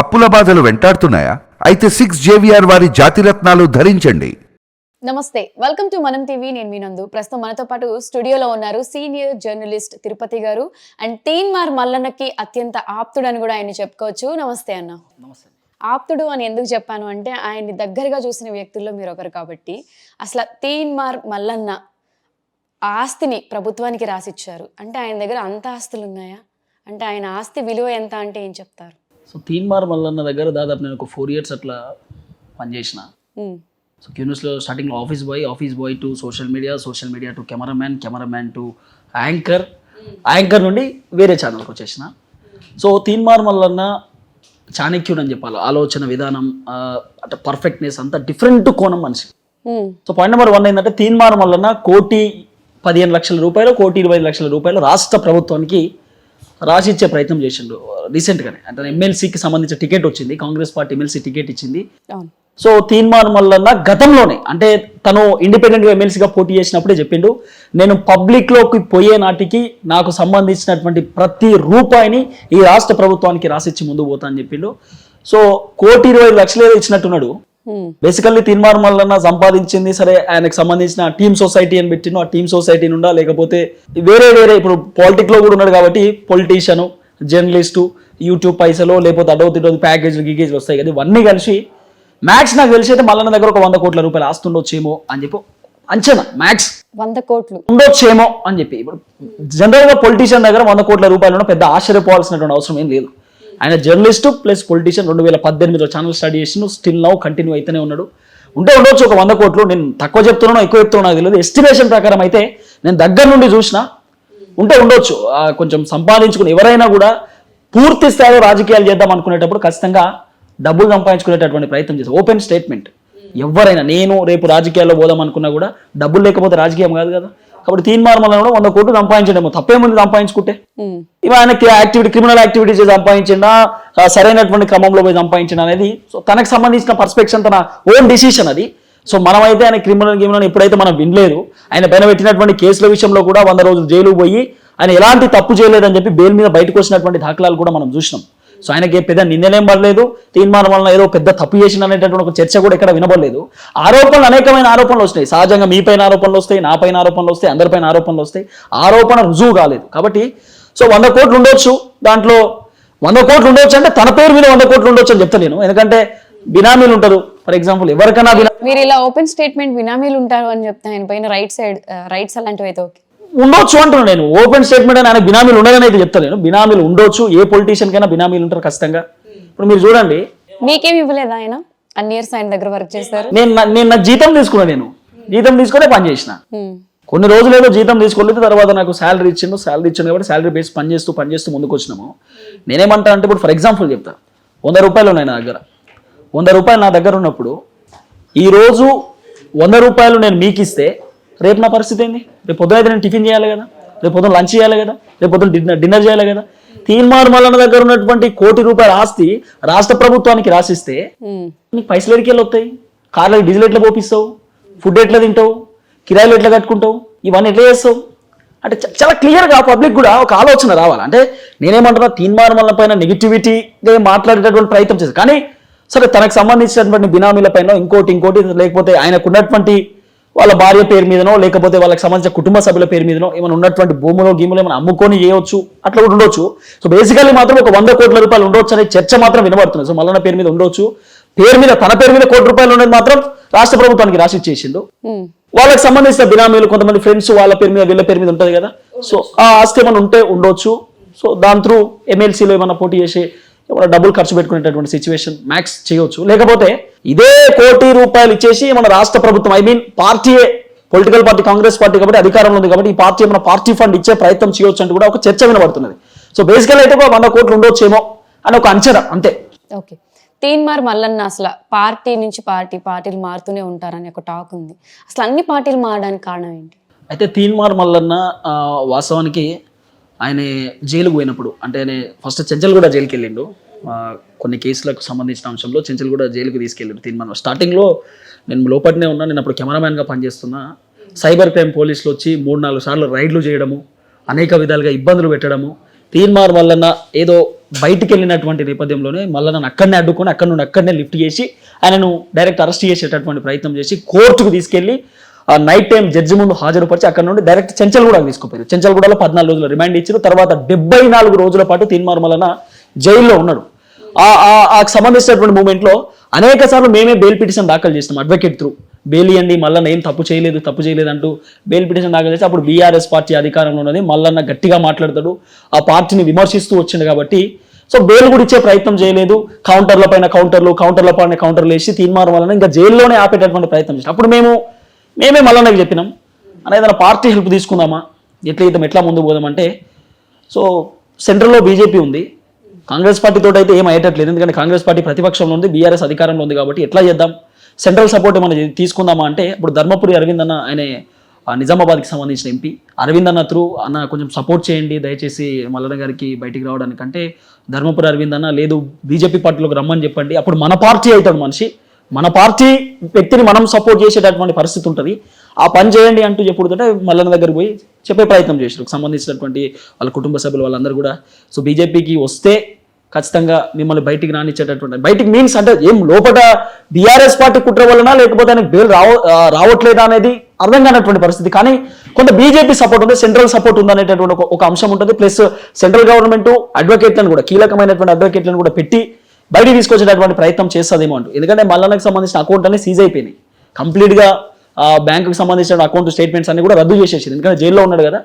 అప్పుల బాధలు వెంటాడుతున్నాయా? అయితే సిక్స్ జేవిఆర్ వారి జాతిరత్నాలు ధరించండి. నమస్తే వెల్కమ్ టు మనం టీవీ నేను మీ నందు. ప్రస్తుతం మనతో పాటు స్టూడియోలో ఉన్నారు సీనియర్ జర్నలిస్ట్ తిరుపతి గారు అండ్ తీన్ మార్ మల్లన్నకి అత్యంత ఆప్తుడని కూడా ఆయన చెప్పుకోవచ్చు. నమస్తే అన్న. నమస్తే. ఆప్తుడు అని ఎందుకు చెప్పాను అంటే ఆయన్ని దగ్గరగా చూసిన వ్యక్తుల్లో మీరు ఒకరు కాబట్టి. అసలు తీన్ మార్ మల్లన్న ఆస్తిని ప్రభుత్వానికి రాసిచ్చారు. అంటే ఆయన దగ్గర అంత ఆస్తులు ఉన్నాయా అంటే ఆయన ఆస్తి విలువ ఎంత అంటే ఏం చెప్తారు? సో తీన్మార్ మల్లన్న దగ్గర దాదాపు నేను ఒక ఫోర్ ఇయర్స్ అట్లా పనిచేసిన. సో క్యూనిస్లో స్టార్టింగ్లో office boy office boy to social media social media to cameraman cameraman to anchor. Anchor నుండి వేరే ఛానల్కి వచ్చేసిన. సో తీన్మార్ మల్లన్న చాణక్యుడు అని చెప్పాలి. ఆలోచన విధానం అంటే పర్ఫెక్ట్నెస్ అంతా డిఫరెంట్ కోణం మనిషి. సో పాయింట్ నెంబర్ వన్ ఏంటంటే తీన్మార్ మల్లన్న కోటి పదిహేను లక్షల రూపాయలు కోటి ఇరవై లక్షల రూపాయలు రాష్ట్ర ప్రభుత్వానికి రాసిచ్చే ప్రయత్నం చేసిండు రీసెంట్గానే అంటే ఎమ్మెల్సీకి సంబంధించిన టికెట్ వచ్చింది కాంగ్రెస్ పార్టీ ఎమ్మెల్సీ టికెట్ ఇచ్చింది. సో తీన్మార్ మల్లన్న గతంలోనే అంటే తను ఇండిపెండెంట్గా ఎమ్మెల్సీగా పోటీ చేసినప్పుడే చెప్పిండు నేను పబ్లిక్లోకి పోయే నాటికి నాకు సంబంధించినటువంటి ప్రతి రూపాయిని ఈ రాష్ట్ర ప్రభుత్వానికి రాసిచ్చి ముందు పోతా అని చెప్పిండు. సో కోటి ఇరవై లక్షలు ఏదో ఇచ్చినట్టున్నాడు. బేసికల్లీ తీన్మార్ మల్లన్న సంపాదించింది సరే ఆయనకు సంబంధించిన టీమ్ సొసైటీ అని పెట్టిన ఆ టీమ్ సొసైటీ నుండా లేకపోతే వేరే వేరే ఇప్పుడు పాలిటిక్లో కూడా ఉన్నాడు కాబట్టి పొలిటీషియన్ జర్నలిస్టు యూట్యూబ్ పైసలు లేకపోతే అడవ తిడవ ప్యాకేజీలు గిగేజ్లు వస్తాయి కదా ఇవన్నీ కలిసి మ్యాక్స్ నాకు తెలిసి అయితే మల్లన్న దగ్గర ఒక వంద కోట్ల రూపాయలు ఆస్తుండొచ్చేమో అని చెప్పి అంచనా మ్యాక్స్. వంద కోట్లు. ఉండొచ్చేమో అని చెప్పి. ఇప్పుడు జనరల్గా పొలిటీషియన్ దగ్గర వంద కోట్ల రూపాయలు పెద్ద ఆశ్చర్యపోవాల్సినటువంటి అవసరం ఏం లేదు. ఆయన జర్నలిస్టు ప్లస్ పొలిటీషియన్ రెండు వేల పద్దెనిమిదిలో ఛానల్ స్టార్ట్ చేసిన స్టిల్ నౌ కంటిన్యూ అయితేనే ఉన్నాడు. ఉంటే ఉండొచ్చు ఒక వంద కోట్లు. నేను తక్కువ చెప్తున్నానో ఎక్కువ చెప్తున్నా తెలియదు. ఎస్టిమేషన్ ప్రకారం అయితే నేను దగ్గర నుండి చూసిన ఉంటే ఉండొచ్చు. కొంచెం సంపాదించుకుని ఎవరైనా కూడా పూర్తి స్థాయిలో రాజకీయాలు చేద్దాం అనుకునేటప్పుడు ఖచ్చితంగా డబ్బులు సంపాదించుకునేటటువంటి ప్రయత్నం చేస్తారు ఓపెన్ స్టేట్మెంట్ ఎవరైనా నేను రేపు రాజకీయాల్లో పోదాం అనుకున్నా కూడా డబ్బులు లేకపోతే రాజకీయం కాదు కదా. కాబట్టి తీన్ మార్మల్ కూడా వంద కోట్లు సంపాదించడేమో. తప్పేముంది సంపాదించుకుంటే? ఇవి ఆయనకి యాక్టివిటీ క్రిమినల్ యాక్టివిటీస్ సంపాదించిందా ఆ, సరైనటువంటి క్రమంలో పోయి సంపాదించిన అనేది. సో తనకు సంబంధించిన పర్స్పెక్షన్ తన ఓన్ డిసిషన్ అది. సో మనమైతే ఆయన క్రిమినల్ గిమినల్ ఎప్పుడైతే మనం వినలేదు ఆయన పైన పెట్టినటువంటి కేసుల విషయంలో కూడా వంద రోజులు జైలు పోయి ఆయన ఎలాంటి తప్పు చేయలేదని చెప్పి బెయిల్ మీద బయటకు వచ్చినటువంటి దాఖలాలు కూడా మనం చూసినాం. సో ఆయనకి పెద్ద నిందనేం పడలేదు. తీర్మానం వలన ఏదో పెద్ద తప్పు చేసిన అనేటటువంటి ఒక చర్చ కూడా ఇక్కడ వినబడలేదు. ఆరోపణలు అనేకమైన ఆరోపణలు వస్తాయి. సహజంగా మీ పైన ఆరోపణలు వస్తాయి నా పైన ఆరోపణలు వస్తాయి అందరిపైన ఆరోపణలు వస్తాయి. ఆరోపణ రుజువు కాలేదు. కాబట్టి సో వంద కోట్లు ఉండొచ్చు దాంట్లో. వంద కోట్లు ఉండొచ్చు అంటే తన పేరు మీద వంద కోట్లు ఉండొచ్చు అని చెప్తలేను. ఎందుకంటే బినామీలు ఉంటారు. ఫర్ ఎగ్జాంపుల్ ఎవరికైనా మీరు ఇలా ఓపెన్ స్టేట్మెంట్ బినామీలు ఉంటారు అని చెప్తే ఆయన పైన రైట్ సైడ్ రైట్స్ అలాంటివి అయితే ఓకే. ఉండొచ్చు అంటున్నాను నేను. ఓపెన్ స్టేట్మెంట్ అని ఆయన బినామీలు ఉండదని అయితే చెప్తలేను బినామీలు ఉండొచ్చు. ఏ పొలిటీషియన్ కైనా బినామీలు ఉంటారు ఖచ్చితంగా. ఇప్పుడు మీరు చూడండి. మీకేం ఇవ్వలేదా ఆయన? అన్ని ఇయర్స్ ఆయన దగ్గర వర్క్ చేస్తారు నేను నేను నా జీతం తీసుకున్నా నేను. జీతం తీసుకునే పని చేసిన. కొన్ని రోజులు ఏదో జీతం తీసుకోలేదు తర్వాత నాకు శాలరీ ఇచ్చిండు శాలరీ ఇచ్చింది కాబట్టి శాలరీ బేస్ పని చేస్తూ పని చేస్తూ ముందుకు వచ్చినాము. నేనేమంటా అంటే ఇప్పుడు ఫర్ ఎగ్జాంపుల్ చెప్తా. వంద రూపాయలు ఉన్నాయి నా దగ్గర. వంద రూపాయలు నా దగ్గర ఉన్నప్పుడు ఈ రోజు వంద రూపాయలు నేను మీకు ఇస్తే రేపు నా పరిస్థితి ఏంది? రేపు పొద్దున అయితే నేను టిఫిన్ చేయాలి కదా? రేపు పొద్దున లంచ్ చేయాలి కదా? రేపు పొద్దున డిన్నర్ డిన్నర్ చేయాలి కదా? తీన్మార్ మల్లన్న దగ్గర ఉన్నటువంటి కోటి రూపాయల ఆస్తి రాష్ట్ర ప్రభుత్వానికి రాసిస్తే నీకు పైసలు ఎడికి వస్తాయి? కార్లకు డీజిల్ ఎట్లా పోపిస్తావు? ఫుడ్ ఎట్లా తింటావు? కిరాయిలు ఎట్లా కట్టుకుంటావు? ఇవన్నీ ఎట్లా చేస్తావు? అంటే చాలా క్లియర్గా పబ్లిక్ కూడా ఒక ఆలోచన రావాలి. అంటే నేనేమంటున్నా తీన్మార్ మల్ల పైన నెగిటివిటీ మాట్లాడేటటువంటి ప్రయత్నం చేశాను కానీ సరే తనకు సంబంధించినటువంటి బినామీల పైన ఇంకోటి ఇంకోటి లేకపోతే ఆయనకు ఉన్నటువంటి వాళ్ళ భార్య పేరు మీదనో లేకపోతే వాళ్ళకి సంబంధించిన కుటుంబ సభ్యుల పేరు మీదనో ఏమైనా ఉన్నటువంటి భూములో గీములో ఏమైనా అమ్ముకొని చేయవచ్చు అట్లా కూడా ఉండొచ్చు. సో బేసికల్లీ మాత్రం ఒక వంద కోట్ల రూపాయలు ఉండొచ్చు అనే చర్చ మాత్రం వినబడుతుంది. సో మల్లన్న పేరు మీద ఉండొచ్చు. పేరు మీద తన పేరు మీద కోటి రూపాయలు ఉన్నది మాత్రం రాష్ట్ర ప్రభుత్వానికి రాసి ఇచ్చేసిండు. ఉమ్, వాళ్ళకి సంబంధించిన బినామీలు కొంతమంది ఫ్రెండ్స్ వాళ్ళ పేరు మీద వీళ్ళ పేరు మీద ఉంటది కదా. సో ఆ ఆస్తి ఏమైనా ఉంటే ఉండొచ్చు. సో దాని త్రూ ఎమ్మెల్సీలో ఏమైనా పోటీ చేసి ఏమైనా డబ్బులు ఖర్చు పెట్టుకునేటటువంటి సిచ్యువేషన్ మ్యాక్స్ చేయొచ్చు. లేకపోతే ఇదే కోటి రూపాయలు ఇచ్చేసి మన రాష్ట్ర ప్రభుత్వం ఐ మీన్ పార్టీయే పొలిటికల్ పార్టీ కాంగ్రెస్ పార్టీ కాబట్టి అధికారంలో ఉంది కాబట్టి ఈ పార్టీ ఏమైనా పార్టీ ఫండ్ ఇచ్చే ప్రయత్నం చేయొచ్చు అంటే కూడా ఒక చర్చ వినబడుతున్నది. సో బేసికల్ అయితే ఒక వంద కోట్లు ఉండొచ్చేమో అని ఒక అంచనా అంతే. ఓకే తీన్మార్ మల్లన్న అసలు పార్టీ నుంచి పార్టీ పార్టీలు మారుతూనే ఉంటారని ఒక టాక్ ఉంది. అసలు అన్ని పార్టీలు మారడానికి కారణం ఏంటి? అయితే తీన్మార్ మల్లన్న వాస్తవానికి ఆయన జైలుకు పోయినప్పుడు అంటే ఆయన ఫస్ట్ చెంచల్ కూడా జైలుకి వెళ్ళిండు కొన్ని కేసులకు సంబంధించిన అంశంలో చెంచల్ కూడా జైలుకు తీసుకెళ్ళారు తీర్మానం. స్టార్టింగ్లో నేను లోపలనే ఉన్నా నేను అప్పుడు కెమెరామ్యాన్గా పనిచేస్తున్నా. సైబర్ క్రైమ్ పోలీసులు వచ్చి మూడు నాలుగు సార్లు రైడ్లు చేయడము అనేక విధాలుగా ఇబ్బందులు పెట్టడము తీర్మార్ మల్లన్న ఏదో బయటికి వెళ్ళినటువంటి నేపథ్యంలోనే మళ్ళీ అక్కడనే అడ్డుకొని అక్కడ నుండి అక్కడనే లిఫ్ట్ చేసి ఆయనను డైరెక్ట్ అరెస్ట్ చేసేటటువంటి ప్రయత్నం చేసి కోర్టుకు తీసుకెళ్ళి ఆ నైట్ టైం జడ్జి ముందు హాజరుపరిచి అక్కడ నుండి డైరెక్ట్ చెంచల్గూడ తీసుకుపోయారు. చెంచల్గూడలో పద్నాలుగు రోజులు రిమాండ్ ఇచ్చారు. తర్వాత డెబ్బై నాలుగు రోజుల పాటు తీన్మార్మలన జైల్లో ఉన్నాడు. ఆ సంబంధించినటువంటి మూమెంట్లో అనేక సార్లు మేమే బెయిల్ పిటిషన్ దాఖలు చేసినాం అడ్వకేట్ త్రూ బెయిల్ ఇవ్వండి ఏం తప్పు చేయలేదు తప్పు చేయలేదు అంటూ బెయిల్ పిటిషన్ దాఖలు చేసి అప్పుడు బీఆర్ఎస్ పార్టీ అధికారంలో ఉన్నది మల్లన్న గట్టిగా మాట్లాడతాడు ఆ పార్టీని విమర్శిస్తూ వచ్చిండు కాబట్టి సో బెయిల్ కూడా ఇచ్చే ప్రయత్నం చేయలేదు కౌంటర్ల పైన కౌంటర్లు కౌంటర్ల పైన కౌంటర్లు వేసి తీర్మానం వలన ఇంకా జైల్లోనే ఆపేటటువంటి ప్రయత్నం చేసాం అప్పుడు మేము మేమే మల్లన్నకి చెప్పినాం అనేది ఏదైనా పార్టీ హెల్ప్ తీసుకుందామా ఎట్లా ఇద్దాం ఎట్లా ముందుకు పోదామంటే సో సెంట్రల్లో బీజేపీ ఉంది కాంగ్రెస్ పార్టీతో అయితే ఏం అయ్యేటట్లేదు. ఎందుకంటే కాంగ్రెస్ పార్టీ ప్రతిపక్షంలో ఉంది బీఆర్ఎస్ అధికారంలో ఉంది కాబట్టి ఎట్లా చేద్దాం? సెంట్రల్ సపోర్ట్ మనం తీసుకుందామా అంటే ఇప్పుడు ధర్మపురి అరవింద్ అన్న ఆయన ఆ, నిజామాబాద్కి సంబంధించిన ఎంపీ. అరవింద్ అన్న త్రూ అన్న కొంచెం సపోర్ట్ చేయండి దయచేసి మల్లన్న గారికి బయటికి రావడానికంటే ధర్మపురి అరవింద్ అన్న లేదు బీజేపీ పార్టీలోకి రమ్మని చెప్పండి. అప్పుడు మన పార్టీ అవుతాడు మనిషి. మన పార్టీ వ్యక్తిని మనం సపోర్ట్ చేసేటటువంటి పరిస్థితి ఉంటుంది. ఆ పని చేయండి అంటూ చెప్పుడుతుంటే మల్లన్న దగ్గరికి పోయి చెప్పే ప్రయత్నం చేశారు సంబంధించినటువంటి వాళ్ళ కుటుంబ సభ్యులు వాళ్ళందరూ కూడా. సో బీజేపీకి వస్తే ఖచ్చితంగా మిమ్మల్ని బయటికి రానిచ్చేటటువంటి బయటికి మీన్స్ అంటే ఏం లోపల బీఆర్ఎస్ పార్టీ కుట్ర వలన లేకపోతే ఆయనకు బెయిల్ రావ రావట్లేదా అనేది అర్థం కానటువంటి పరిస్థితి. కానీ కొంత బీజేపీ సపోర్ట్ ఉంది సెంట్రల్ సపోర్ట్ ఉంది అనేటటువంటి ఒక- అంశం ఉంటుంది. ప్లస్ సెంట్రల్ గవర్నమెంట్ అడ్వకేట్లను కూడా కీలకమైనటువంటి అడ్వకేట్లను కూడా పెట్టి బయటికి తీసుకొచ్చేటటువంటి ప్రయత్నం చేస్తుందేమో అంటూ. ఎందుకంటే మల్లన్నకు సంబంధించిన అకౌంట్ అనేది సీజ్ అయిపోయినాయి. కంప్లీట్గా బ్యాంకుకి సంబంధించిన అకౌంట్ స్టేట్మెంట్స్ అన్ని కూడా రద్దు చేసేసింది. ఎందుకంటే జైల్లో ఉన్నాడు కదా.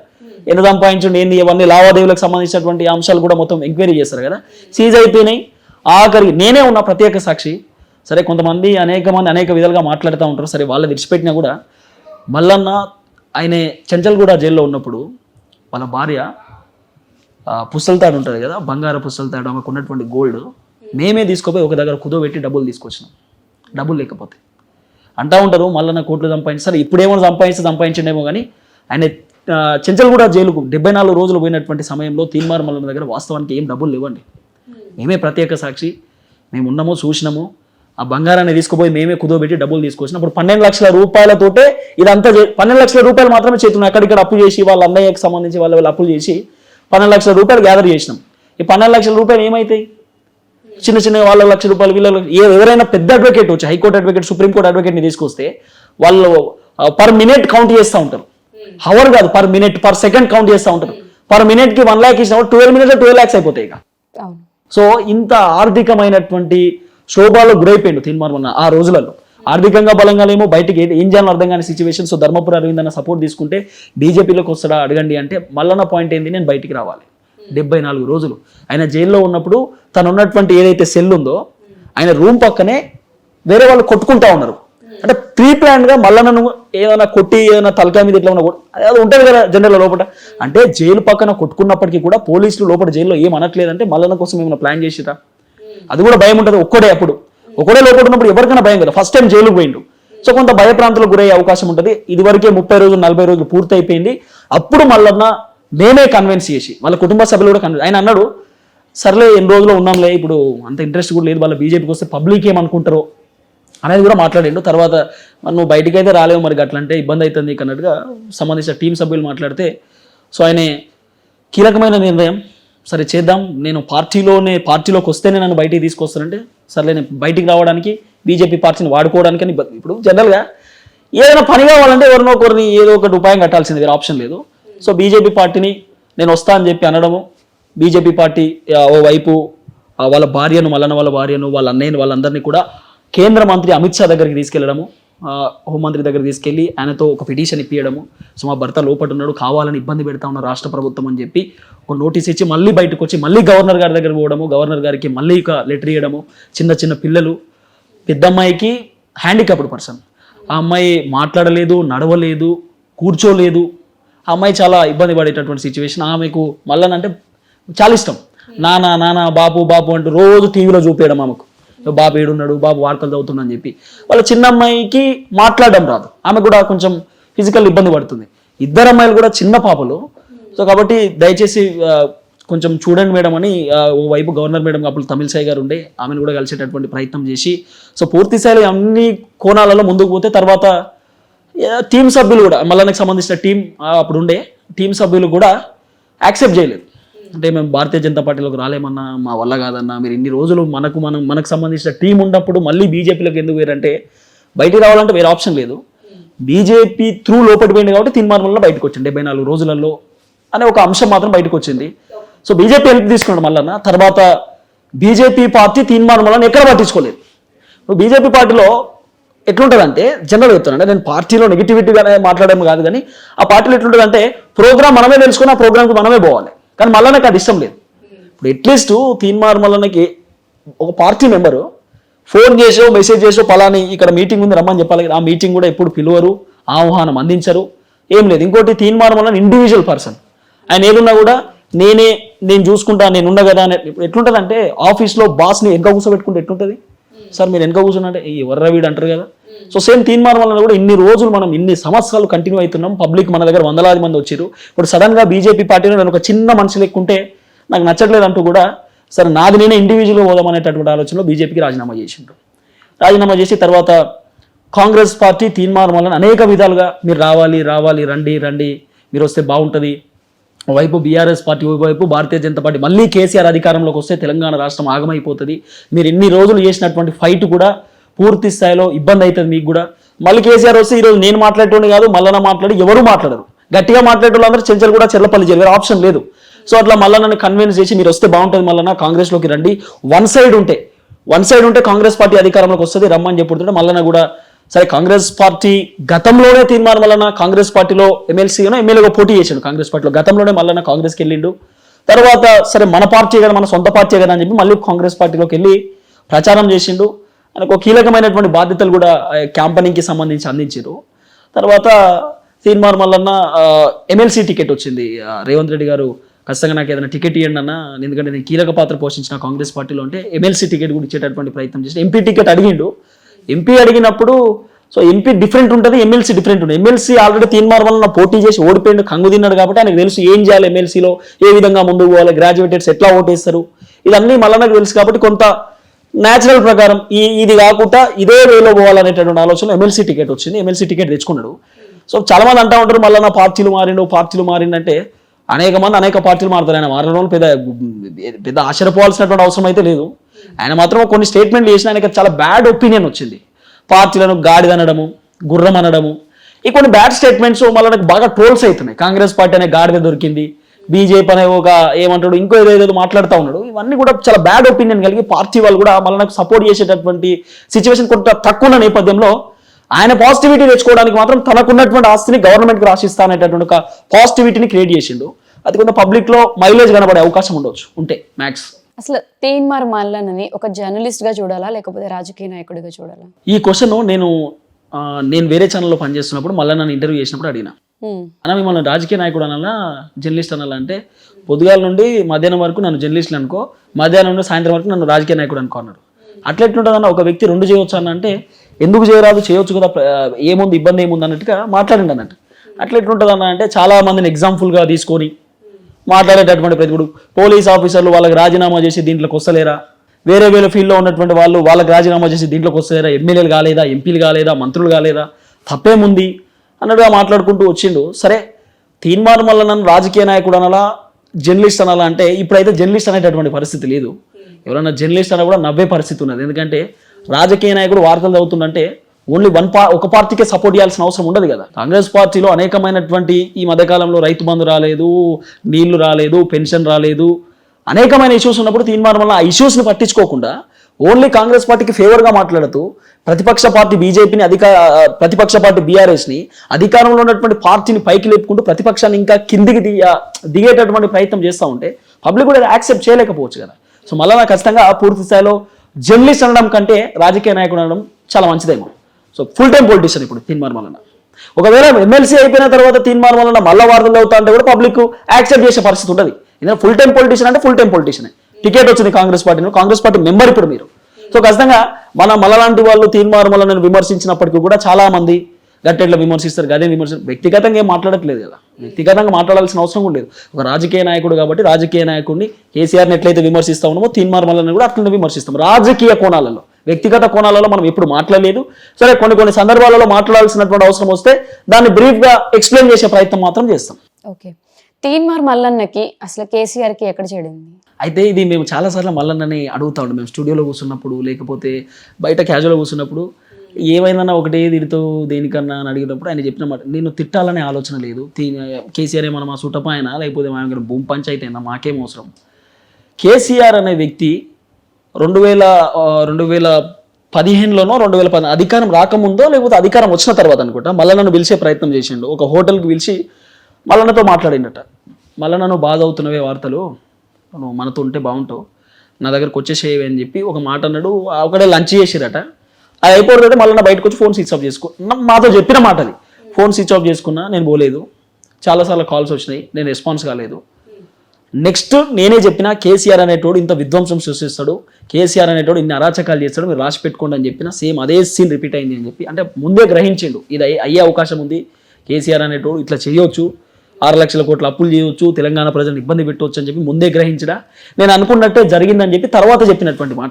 ఎంత సంపాదించండి ఏంది ఇవన్నీ లావాదేవీలకు సంబంధించినటువంటి అంశాలు కూడా మొత్తం ఎంక్వైరీ చేస్తారు కదా. సీజ్ అయిపోయినాయి. ఆఖరికి నేనే ఉన్న ప్రత్యేక సాక్షి. సరే కొంతమంది అనేక మంది అనేక విధాలుగా మాట్లాడుతూ ఉంటారు. సరే వాళ్ళు విడిచిపెట్టినా కూడా మల్లన్న ఆయన చెంచల్గూడ జైల్లో ఉన్నప్పుడు వాళ్ళ భార్య ఆ, పుస్తలతాడు ఉంటుంది కదా బంగారు పుస్తలతాడు ఆమెకు ఉన్నటువంటి గోల్డ్ మేమే తీసుకోపోయి ఒక దగ్గర కుదోబెట్టి డబ్బులు తీసుకొచ్చినాం. డబ్బులు లేకపోతే. అంటా ఉంటారు మళ్ళీ కోట్లు సంపాదించి సరే ఇప్పుడేమో సంపాదించి సంపాదించండేమో కానీ ఆయన చెంచల్గూడ జైలుకు డెబ్బై నాలుగు రోజులు పోయినటువంటి సమయంలో తీన్మార్ మల్లన్న దగ్గర వాస్తవానికి ఏం డబ్బులు లేవండి. మేమే ప్రత్యేక సాక్షి మేము ఉన్నాము చూసినాము ఆ బంగారాన్ని తీసుకుపోయి మేమే కుదోబెట్టి డబ్బులు తీసుకొచ్చిన. అప్పుడు పన్నెండు లక్షల రూపాయలతోటే ఇదంతా పన్నెండు లక్షల రూపాయలు మాత్రమే చేతున్నాం అక్కడిక్కడ అప్పు చేసి వాళ్ళ అన్నయ్యకి సంబంధించి వాళ్ళ వాళ్ళు అప్పులు చేసి పన్నెండు లక్షల రూపాయలు గ్యాదర్ చేసినాం. ఈ పన్నెండు లక్షల రూపాయలు ఏమవుతాయి చిన్న చిన్న వాళ్ళ లక్ష రూపాయలు వీళ్ళ ఎవరైనా పెద్ద అడ్వకేట్ వచ్చి హైకోర్టు అడ్వకేట్ సుప్రీంకోర్టు అడ్వకేట్ని తీసుకొస్తే వాళ్ళు పర్ మినిట్ కౌంట్ చేస్తూ ఉంటారు. హవర్ కాదు per minute per second count చేస్తూ ఉంటారు. పర్ మినిట్కి వన్ ల్యాక్ ఇచ్చినప్పుడు ట్వెల్వ్ మినిట్స్ ట్వెల్వ్ ల్యాక్స్ అయిపోతాయి ఇక. సో ఇంత ఆర్థికమైనటువంటి శోభాలో గురైపోయిండు తీర్మానం ఆ రోజులలో. ఆర్థికంగా బలంగా ఏమో బయటికి ఏ- ఏం చేయాలో అర్థం కాని సిచ్యువేషన్ సో ధర్మపురి అరవింద్ అన్న సపోర్ట్ తీసుకుంటే బీజేపీలోకి వస్తాడా అడగండి అంటే మల్లన్న పాయింట్ ఏంది నేను బయటికి రావాలి. డెబ్బై నాలుగు రోజులు. ఆయన జైల్లో ఉన్నప్పుడు తను ఉన్నటువంటి ఏదైతే సెల్ ఉందో ఆయన రూమ్ పక్కనే వేరే వాళ్ళు కొట్టుకుంటా ఉన్నారు. అంటే ప్రీ ప్లాన్గా మళ్ళీ మల్లన్నను ఏదైనా కొట్టి ఏదైనా తలకాయ మీద ఇట్లా ఉన్న అది ఉంటుంది కదా జనరల్ లోపల. అంటే జైలు పక్కన కొట్టుకున్నప్పటికీ కూడా పోలీసులు లోపల జైల్లో ఏం అనట్లేదంటే మల్లన్న కోసం ఏమైనా ప్లాన్ చేసిరా అది కూడా భయం ఉంటుంది ఒక్కడే అప్పుడు. ఒక్కడే లోపల ఉన్నప్పుడు ఎవరికైనా భయం కదా. ఫస్ట్ టైం జైలుకు పోయిండు. సో కొంత భయ ప్రాంతాలకు గురయ్యే అవకాశం ఉంటుంది. ఇదివరకే ముప్పై రోజులు నలభై రోజులు పూర్తయిపోయింది. అప్పుడు మల్లన్న మేమే కన్విన్స్ చేసి వాళ్ళ కుటుంబ సభ్యులు కూడా కన్విన్స్ ఆయన అన్నాడు సర్లే ఎన్ని రోజులు ఉన్నాంలే ఇప్పుడు అంత ఇంట్రెస్ట్ కూడా లేదు వాళ్ళ బీజేపీకి వస్తే పబ్లిక్ ఏమనుకుంటారో అనేది కూడా మాట్లాడిండు. తర్వాత నువ్వు బయటికి అయితే రాలేవు మరి అట్లా అంటే ఇబ్బంది అవుతుంది అన్నట్టుగా సంబంధించిన టీం సభ్యులు మాట్లాడితే సో ఆయన కీలకమైన నిర్ణయం. సరే చేద్దాం. నేను పార్టీలోనే పార్టీలోకి వస్తేనే నన్ను బయటికి తీసుకొస్తానంటే సర్లే నేను బయటికి రావడానికి బీజేపీ పార్టీని వాడుకోవడానికి అని ఇబ్బంది. ఇప్పుడు జనరల్గా ఏదైనా పని కావాలంటే ఎవరినో ఒకరిని ఏదో ఒకటి ఉపాయం కట్టాల్సింది వేరే ఆప్షన్ లేదు. సో బీజేపీ పార్టీని నేను వస్తా అని చెప్పి అనడము. బీజేపీ పార్టీ ఓవైపు ఓ వైపు వాళ్ళ భార్యను మల్లన్న వాళ్ళ భార్యను వాళ్ళ అన్నయ్యను వాళ్ళందరినీ కూడా కేంద్ర మంత్రి అమిత్ షా దగ్గరికి తీసుకెళ్ళడము హోంమంత్రి దగ్గర తీసుకెళ్ళి ఆయనతో ఒక పిటిషన్ ఇప్పించడము సో మా భర్త లోపల ఉన్నాడు కావాలని ఇబ్బంది పెడతా ఉన్న రాష్ట్ర ప్రభుత్వం అని చెప్పి ఒక నోటీస్ ఇచ్చి మళ్ళీ బయటకు వచ్చి మళ్ళీ గవర్నర్ గారి దగ్గర పోవడము. గవర్నర్ గారికి మళ్ళీ ఒక లెటర్ ఇవ్వడము చిన్న చిన్న పిల్లలు పెద్దమ్మాయికి హ్యాండికాప్డ్ హ్యాండిక్యాప్డ్ పర్సన్ ఆ అమ్మాయి మాట్లాడలేదు నడవలేదు కూర్చోలేదు ఆ అమ్మాయి చాలా ఇబ్బంది పడేటటువంటి సిచ్యువేషన్ ఆమెకు మళ్ళీ అంటే చాలా ఇష్టం. నానా నానా బాపు బాపు అంటూ రోజు టీవీలో చూపేయడం ఆమెకు. బాబు ఏడున్నాడు బాబు వార్తలు చదువుతుందని చెప్పి. వాళ్ళ చిన్న అమ్మాయికి మాట్లాడడం రాదు. ఆమె కూడా కొంచెం ఫిజికల్ ఇబ్బంది పడుతుంది. ఇద్దరు అమ్మాయిలు కూడా చిన్న పాపలు. సో కాబట్టి దయచేసి కొంచెం చూడండి మేడం అని ఓవైపు ఓ వైపు గవర్నర్ మేడం అప్పుడు తమిళ సాయి గారు ఉండే ఆమెను కూడా కలిసేటటువంటి ప్రయత్నం చేసి సో పూర్తి స్థాయిలో అన్ని కోణాలలో ముందుకు పోతే తర్వాత టీం సభ్యులు కూడా మల్లన్నకి సంబంధించిన టీం అప్పుడు ఉండే టీం సభ్యులు కూడా యాక్సెప్ట్ చేయలేదు. అంటే మేము భారతీయ జనతా పార్టీలోకి రాలేమన్నా మా వల్ల కాదన్నా మీరు ఇన్ని రోజులు మనకు మనం మనకు సంబంధించిన టీం ఉన్నప్పుడు మళ్ళీ బీజేపీలోకి ఎందుకు వేరంటే బయటికి రావాలంటే వేరే ఆప్షన్ లేదు. బీజేపీ త్రూ లోపలి పోయింది కాబట్టి తీర్మానంలో బయటకు వచ్చింది. డెబ్బై నాలుగు రోజులలో అనే ఒక అంశం మాత్రం బయటకు వచ్చింది. సో బీజేపీ హెల్ప్ తీసుకున్నాడు మళ్ళన్న తర్వాత బీజేపీ పార్టీ తీర్మానం వల్ల ఎక్కడ పట్టించుకోలేదు. బీజేపీ పార్టీలో ఎట్లుంటుందంటే జనరల్ చెప్తానంటే నేను పార్టీలో నెగిటివిటీగానే మాట్లాడడం కాదు కానీ ఆ పార్టీలో ఎట్లుంటుందంటే ప్రోగ్రామ్ మనమే తెలుసుకుని ఆ ప్రోగ్రామ్కి మనమే పోవాలి. కానీ మళ్ళీ నాకు అది ఇష్టం లేదు. ఇప్పుడు అట్లీస్ట్ తీన్మార్ మల్లన్నకి ఒక పార్టీ మెంబరు ఫోన్ చేసో మెసేజ్ చేసో పలాని ఇక్కడ మీటింగ్ ఉంది రమ్మని చెప్పాలి. కదా, ఆ మీటింగ్ కూడా ఎప్పుడు పిలువరు ఆహ్వానం అందించరు. ఏం లేదు. ఇంకోటి తీన్మార్ మల్లన్న ఇండివిజువల్ పర్సన్ ఆయన ఏదున్నా కూడా నేనే నేను చూసుకుంటా నేను ఉన్నా కదా అని ఇప్పుడు ఎట్లుంటుందంటే ఆఫీస్లో బాస్ని వెనక కూర్చోబెట్టుకుంటే ఎట్లుంటుంది? సార్ మీరు వెనక కూర్చున్నట్టే ఈ ఎవర్రా వీడు? అంటారు కదా. సో సేమ్ తీర్మానం వలన కూడా ఇన్ని రోజులు మనం ఇన్ని సంవత్సరాలు కంటిన్యూ అవుతున్నాం. పబ్లిక్ మన దగ్గర వందలాది మంది వచ్చారు ఇప్పుడు సడన్గా బీజేపీ పార్టీలో నేను ఒక చిన్న మనిషి లెక్కుంటే నాకు నచ్చట్లేదు అంటూ కూడా సరే నాది నేనే ఇండివిజువల్గా పోదామనేటటువంటి ఆలోచనలో బీజేపీకి రాజీనామా చేసిండు రాజీనామా చేసి తర్వాత కాంగ్రెస్ పార్టీ తీర్మానం వలన అనేక విధాలుగా మీరు రావాలి రావాలి రండి రండి మీరు వస్తే బాగుంటుంది. వైపు బీఆర్ఎస్ పార్టీ వైపు భారతీయ జనతా పార్టీ మళ్ళీ కేసీఆర్ అధికారంలోకి వస్తే తెలంగాణ రాష్ట్రం ఆగమైపోతుంది. మీరు ఎన్ని రోజులు చేసినటువంటి ఫైట్ కూడా పూర్తి స్థాయిలో ఇబ్బంది అవుతుంది మీకు కూడా. మళ్ళీ కేసీఆర్ వస్తే ఈరోజు నేను మాట్లాడేటోని కాదు మళ్ళీ మాట్లాడి ఎవరు మాట్లాడరు. గట్టిగా మాట్లాడే అందరూ చెంచల్ కూడా చెల్లపల్లి చేయాలి వేరే ఆప్షన్ లేదు. సో అట్లా మళ్ళీ నన్ను కన్విన్స్ చేసి మీరు వస్తే బాగుంటుంది మళ్ళీ కాంగ్రెస్లోకి రండి. వన్ సైడ్ ఉంటే వన్ సైడ్ ఉంటే కాంగ్రెస్ పార్టీ అధికారంలోకి వస్తుంది రమ్మని చెప్పుతుంటే మళ్ళీ కూడా సరే కాంగ్రెస్ పార్టీ గతంలోనే తీర్మానం వలన కాంగ్రెస్ పార్టీలో ఎమ్మెల్సీగానో ఎమ్మెల్యేగా పోటీ చేశాడు కాంగ్రెస్ పార్టీలో. గతంలోనే మళ్ళీ కాంగ్రెస్కి వెళ్ళిండు. తర్వాత సరే మన పార్టీ కదా మన సొంత పార్టీ కదా అని చెప్పి మళ్ళీ కాంగ్రెస్ పార్టీలోకి వెళ్ళి ప్రచారం చేసిండు. ఆయనకు కీలకమైనటువంటి బాధ్యతలు కూడా క్యాంపనింగ్కి సంబంధించి అందించారు. తర్వాత తీర్మార్ మల్లన్న ఎమ్మెల్సీ టికెట్ వచ్చింది. రేవంత్ రెడ్డి గారు ఖచ్చితంగా నాకు ఏదైనా టికెట్ ఇవ్వండి అన్న ఎందుకంటే నేను కీలక పాత్ర పోషించిన కాంగ్రెస్ పార్టీలో ఉంటే ఎమ్మెల్సీ టికెట్ కూడా ఇచ్చేటటువంటి ప్రయత్నం చేసి ఎంపీ టికెట్ అడిగిండు. ఎంపీ అడిగినప్పుడు సో ఎంపీ డిఫరెంట్ ఉంటుంది ఎమ్మెల్సీ డిఫరెంట్ ఉంటుంది. ఎమ్మెల్సీ ఆల్రెడీ తీన్మార్ వలన పోటీ చేసి ఓడిపోయిండు కంగు తిన్నాడు కాబట్టి ఆయనకు తెలుసు ఏం చేయాలి ఎమ్మెల్సీలో ఏ విధంగా ముందుకు పోవాలి గ్రాడ్యుయేటెడ్స్ ఎట్లా ఓటేస్తారు ఇదన్నీ మళ్ళీ నాకు తెలుసు కాబట్టి కొంత న్యాచురల్ ప్రకారం ఈ ఇది కాకుండా ఇదే వేలో పోవాలనేటటువంటి ఆలోచన ఎమ్మెల్సీ టికెట్ వచ్చింది. ఎమ్మెల్సీ టికెట్ తెచ్చుకున్నాడు. సో చాలా మంది అంటా ఉంటారు మళ్ళీ నా పార్టీలు మారిండు పార్టీలు మారిండంటే అనేక మంది అనేక పార్టీలు మారుతారు. ఆయన మారడం వల్ల పెద్ద పెద్ద ఆశ్చర్యపోవాల్సినటువంటి అవసరం అయితే లేదు. ఆయన మాత్రం కొన్ని స్టేట్మెంట్లు చేసిన ఆయనకి చాలా బ్యాడ్ ఒపీనియన్ వచ్చింది. పార్టీలను గాడిదనడము గుర్రం అనడము. ఈ కొన్ని బ్యాడ్ స్టేట్మెంట్స్ మళ్ళీ నాకు బాగా ట్రోల్స్ అవుతున్నాయి. కాంగ్రెస్ పార్టీ అనే గాడిద దొరికింది. బీజేపీ అనే ఒక ఏమంటాడు ఇంకో ఏదో ఏదో మాట్లాడుతూ ఉన్నాడు. ఇవన్నీ కూడా చాలా బ్యాడ్ ఒపీనియన్ కలిగి పార్టీ వాళ్ళు కూడా మళ్ళీ నాకు సపోర్ట్ చేసేటటువంటి సిచ్యువేషన్ కొంత తక్కువ ఉన్న నేపథ్యంలో ఆయన పాజిటివిటీ తెచ్చుకోవడానికి మాత్రం తనకున్నటువంటి ఆస్తిని గవర్నమెంట్కి రాసిస్తా అనేటటువంటి ఒక పాజిటివిటీని క్రియేట్ చేసిండు. అది కొంత పబ్లిక్లో మైలేజ్ కనబడే అవకాశం ఉండొచ్చు. ఉంటే మ్యాక్స్ అసలు తీన్మార్ మల్లన్నని ఒక జర్నలిస్ట్గా చూడాలా లేకపోతే రాజకీయ నాయకుడిగా చూడాలా? ఈ క్వశ్చన్ నేను నేను వేరే ఛానల్లో పనిచేస్తున్నప్పుడు మళ్ళీ నన్ను ఇంటర్వ్యూ చేసినప్పుడు అడిగిన. అన్న మిమ్మల్ని రాజకీయ నాయకుడు అనాలా జర్నలిస్ట్ అనాలా అంటే పొద్దుగాల నుండి మధ్యాహ్నం వరకు నన్ను జర్నలిస్ట్ అనుకో మధ్యాహ్నం నుండి సాయంత్రం వరకు నన్ను రాజకీయ నాయకుడు అనుకో అన్నాడు. అట్లా ఎట్లుంటుందన్న ఒక వ్యక్తి రెండు చేయొచ్చు అన్న అంటే ఎందుకు చేయరాదు చేయొచ్చు కదా ఏముంది ఇబ్బంది ఏముంది అన్నట్టుగా మాట్లాడండి అన్నట్టు. అట్లా ఎట్లుంటుంది అన్న అంటే చాలా మందిని ఎగ్జాంపుల్గా తీసుకొని మాట్లాడేటటువంటి ప్రతికుడు పోలీస్ ఆఫీసర్లు వాళ్ళకి రాజీనామా చేసి దీంట్లోకి వస్తలేరా? వేరే వేరే ఫీల్డ్లో ఉన్నటువంటి వాళ్ళు వాళ్ళకి రాజీనామా చేసి దీంట్లోకి వస్తారా? ఎమ్మెల్యేలు కాలేదా? ఎంపీలు కాలేదా? మంత్రులు కాలేదా? తప్పేముంది? అన్నట్టుగా మాట్లాడుకుంటూ వచ్చిండు. సరే తీర్మానం వల్ల నన్ను రాజకీయ నాయకుడు అనాలా జర్నలిస్ట్ అనాలా అంటే ఇప్పుడైతే జర్నలిస్ట్ అనేటటువంటి పరిస్థితి లేదు. ఎవరైనా జర్నలిస్ట్ అన్నా కూడా నవ్వే పరిస్థితి ఉన్నది. ఎందుకంటే రాజకీయ నాయకుడు వార్తలు చదువుతుందంటే ఓన్లీ వన్ పా ఒక పార్టీకే సపోర్ట్ చేయాల్సిన అవసరం ఉండదు కదా. కాంగ్రెస్ పార్టీలో అనేకమైనటువంటి ఈ మధ్యకాలంలో రైతు బంధు రాలేదు నీళ్ళు రాలేదు పెన్షన్ రాలేదు అనేకమైన ఇష్యూస్ ఉన్నప్పుడు తీర్మానం వల్ల ఆ ఇష్యూస్ని పట్టించుకోకుండా ఓన్లీ కాంగ్రెస్ పార్టీకి ఫేవర్గా మాట్లాడుతూ ప్రతిపక్ష పార్టీ బీజేపీని అధిక ప్రతిపక్ష పార్టీ బీఆర్ఎస్ని అధికారంలో ఉన్నటువంటి పార్టీని పైకి లేపుకుంటూ ప్రతిపక్షాన్ని ఇంకా కిందికి దిగ దిగేటటువంటి ప్రయత్నం చేస్తూ ఉంటే పబ్లిక్ కూడా యాక్సెప్ట్ చేయలేకపోవచ్చు కదా. సో మళ్ళీ నాకు ఖచ్చితంగా పూర్తి స్థాయిలో జర్నలిస్ట్ అనడం కంటే రాజకీయ నాయకుడు అనడం చాలా మంచిదేమో. సో ఫుల్ టైం పొలిటీషియన్ ఇప్పుడు తీర్మానం వలన. ఒకవేళ ఎమ్మెల్సీ అయిపోయిన తర్వాత తీర్మానం వలన మళ్ళీ వార్తలు అవుతా అంటే కూడా పబ్లిక్ యాక్సెప్ట్ చేసే పరిస్థితి ఉండదు. ఎందుకంటే ఫుల్ టైం పొలిటీషియన్ అంటే ఫుల్ టైం పొలిటీషియన్ టికెట్ వచ్చింది Congress party Congress party member ఇప్పుడు మీరు. సో ఖచ్చితంగా మన మలలాంటి వాళ్ళు తీన్మార్ నేను విమర్శించినప్పటికీ కూడా చాలా మంది గట్టెట్లా విమర్శిస్తారు. గదే విమర్శ వ్యక్తిగతంగా ఏం మాట్లాడట్లేదు కదా. వ్యక్తిగతంగా మాట్లాడాల్సిన అవసరం కూడా లేదు. ఒక రాజకీయ నాయకుడు కాబట్టి రాజకీయ నాయకుడిని కేసీఆర్ని ఎట్లయితే విమర్శిస్తా ఉన్నామో తీర్మార్మలని కూడా అట్లనే విమర్శిస్తాం. రాజకీయ కోణాలలో వ్యక్తిగత కోణాలలో మనం ఎప్పుడు మాట్లాడలేదు. సరే కొన్ని కొన్ని సందర్భాలలో మాట్లాడాల్సినటువంటి అవసరం వస్తే దాన్ని బ్రీఫ్గా ఎక్స్ప్లెయిన్ చేసే ప్రయత్నం మాత్రం చేస్తాం. ఓకే తీన్మార్ మల్లన్నకి అసలు కేసీఆర్కి ఎక్కడ చెడింది? అయితే ఇది మేము చాలాసార్లు మల్లన్నని అడుగుతా ఉండే. మేము స్టూడియోలో కూర్చున్నప్పుడు లేకపోతే బయట క్యాజువల్గా కూర్చున్నప్పుడు ఏమైందన్నా ఒకటే తిడుతూ దేనికన్నా అని అడిగినప్పుడు ఆయన చెప్పిన మాట నేను తిట్టాలనే ఆలోచన లేదు. కేసీఆర్ ఏమన్నా మా సుటపాయన లేకపోతే మా దగ్గర భూమి పంచాయతీ అయినా మాకేం అవసరం. కేసీఆర్ అనే వ్యక్తి రెండు వేల రెండు వేల పదిహేనులోనో రెండు వేల పది అధికారం రాకముందో లేకపోతే అధికారం వచ్చిన తర్వాత అనుకుంటా మళ్ళీ నన్ను పిలిచే ప్రయత్నం చేసిండు. ఒక హోటల్కి పిలిచి మల్లన్నతో మాట్లాడిండట మల్లన్న నన్ను బాధ అవుతున్నవే వార్తలు. నువ్వు మనతో ఉంటే బాగుంటావు. నా దగ్గరకు వచ్చేసేవి అని చెప్పి ఒక మాట అన్నాడు. ఒకడే లంచ్ చేసిరట. అది అయిపోతుంటే మళ్ళీ బయటకు వచ్చి ఫోన్ స్విచ్ ఆఫ్ చేసుకో మాతో చెప్పిన మాట అది ఫోన్ స్విచ్ ఆఫ్ చేసుకున్నా నేను పోలేదు. చాలాసార్లు కాల్స్ వచ్చినాయి. నేను రెస్పాన్స్ కాలేదు. నెక్స్ట్ నేనే చెప్పిన కేసీఆర్ అనేటోడు ఇంత విధ్వంసం సృష్టిస్తాడు. కేసీఆర్ అనేటోడు ఇన్ని అరాచకాలు చేస్తాడు. మీరు రాసి పెట్టుకోండి అని చెప్పిన సేమ్ అదే సీన్ రిపీట్ అయింది అని చెప్పి అంటే ముందే గ్రహించిండు. ఇది అయ్యే అవకాశం ఉంది. కేసీఆర్ అనేటోడు ఇట్లా చేయొచ్చు. ఆరు లక్షల కోట్ల అప్పులు చేయవచ్చు తెలంగాణ ప్రజలను ఇబ్బంది పెట్టవచ్చు అని చెప్పి ముందే గ్రహించడా? నేను అనుకున్నట్టే జరిగిందని చెప్పి తర్వాత చెప్పినటువంటి మాట.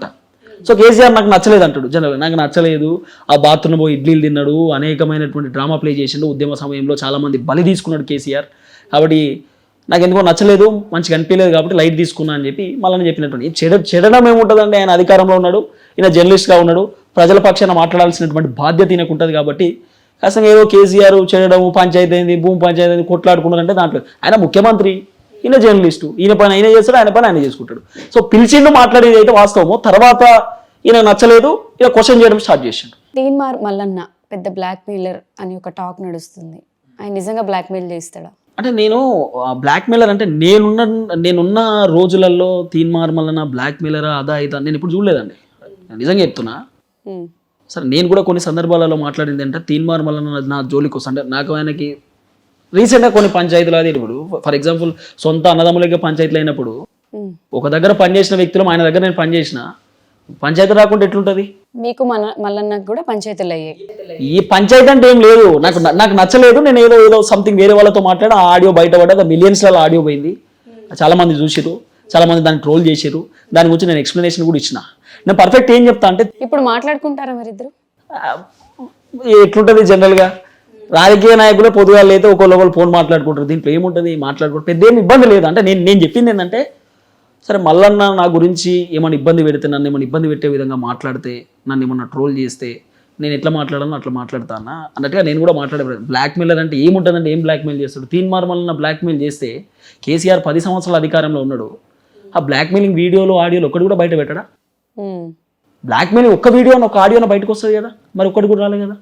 సో కేసీఆర్ నాకు నచ్చలేదు అంటాడు. జనరల్ నాకు నచ్చలేదు. ఆ బాత్రూమ్ పోయి ఇడ్లీలు తిన్నాడు. అనేకమైనటువంటి డ్రామా ప్లే చేసిండు. ఉద్యమ సమయంలో చాలామంది బలి తీసుకున్నాడు కేసీఆర్. కాబట్టి నాకు ఎందుకో నచ్చలేదు. మంచిగా అనిపించలేదు కాబట్టి లైట్ తీసుకున్నా అని చెప్పి మళ్ళీ చెప్పినటువంటి. చెడ చెడడం ఏముంటుందండి? ఆయన అధికారంలో ఉన్నాడు. ఈయన జర్నలిస్ట్గా ఉన్నాడు. ప్రజల పక్షాన మాట్లాడాల్సినటువంటి బాధ్యత ఈయనకు ఉంటుంది కాబట్టి కాస్త ఏదో కేసీఆర్ చెడడం పంచాయతీ అయింది భూమి పంచాయతీ అయింది కొట్లాడుకున్నారంటే దాంట్లో ఆయన ముఖ్యమంత్రి ఈయన జర్నలిస్టు. ఈయన పని ఆయన చేస్తాడు ఆయన పని ఆయన చేసుకుంటాడు. సో పిలిచిండు మాట్లాడేది అయితే వాస్తవము. తర్వాత ఈయన నచ్చలేదు ఈయన క్వశ్చన్ చేయడం స్టార్ట్ చేసిండు. తీన్మార్ మల్లన్న పెద్ద బ్లాక్ మెయిలర్ అని ఒక టాక్ నడుస్తుంది. ఆయన నిజంగా బ్లాక్ మెయిల్ చేస్తాడా? అంటే నేను బ్లాక్ మెయిలర్ అంటే నేనున్న నేనున్న రోజులలో తీన్ మార్మలన బ్లాక్ మెయిలరా అదా ఇదా నేను ఇప్పుడు చూడలేదండి. నిజంగా చెప్తున్నా. సరే నేను కూడా కొన్ని సందర్భాలలో మాట్లాడింది అంటే తీన్ మార్మలన నా జోలికి వస్తా. అంటే నాకు ఆయనకి రీసెంట్గా కొన్ని పంచాయతీలు అది ఇప్పుడు. ఫర్ ఎగ్జాంపుల్ సొంత అన్నదమ్ములకి పంచాయతీలు అయినప్పుడు. ఒక దగ్గర పనిచేసిన వ్యక్తులు ఆయన దగ్గర నేను పనిచేసిన పంచాయతీ రాకుండా ఎట్లుంటుంది? మీకు మల్లన్నకు కూడా పంచాయతీలు అయ్యాయి. ఈ పంచాయతీ అంటే ఏం లేదు. నాకు నాకు నచ్చలేదు. నేను ఏదో ఏదో సంథింగ్ వేరే వాళ్ళతో మాట్లాడి ఆ ఆడియో బయట పడ్డది మిలియన్స్ ఆడియో పోయింది. చాలా మంది చూసిరు చాలా మంది దాన్ని ట్రోల్ చేసిరు దాని గురించి నేను ఎక్స్ప్లెనేషన్ కూడా ఇచ్చిన. నేను పర్ఫెక్ట్ ఏం చెప్తా అంటే ఇప్పుడు మాట్లాడుకుంటారా మరి ఇద్దరు ఆ, ఎట్లుంటది జనరల్గా? రాజకీయ నాయకులే పొద్దుగా అయితే ఒకళ్ళు ఒకళ్ళు ఫోన్ మాట్లాడుకుంటారు. దీంట్లో ఏముంటుంది? మాట్లాడుకుంటారు. పెద్ద ఏమి ఇబ్బంది లేదు. అంటే నేను నేను చెప్పింది ఏంటంటే సరే మల్లన్న నా గురించి ఏమైనా ఇబ్బంది పెడితే నన్ను ఏమైనా ఇబ్బంది పెట్టే విధంగా మాట్లాడితే నన్ను ఏమన్నా ట్రోల్ చేస్తే నేను ఎట్లా మాట్లాడాలో అట్లా మాట్లాడతానా అన్నట్టుగా నేను కూడా మాట్లాడే బ్లాక్ మెయిలర్ అంటే ఏముంటుందంటే ఏం బ్లాక్ మెయిల్ చేస్తాడు? తీన్ మార్మల్న బ్లాక్ మెయిల్ చేస్తే కేసీఆర్ పది సంవత్సరాల అధికారంలో ఉన్నాడు. ఆ బ్లాక్ మెయిలింగ్ వీడియోలు ఆడియోలు ఒక్కటి కూడా బయట పెట్టడా? ఉమ్. బ్లాక్ మెయిల్ ఒక్క వీడియో ఒక ఆడియోన బయటకు వస్తుంది కదా? మరి ఒక్కటి కూడా రాలేదు కదా?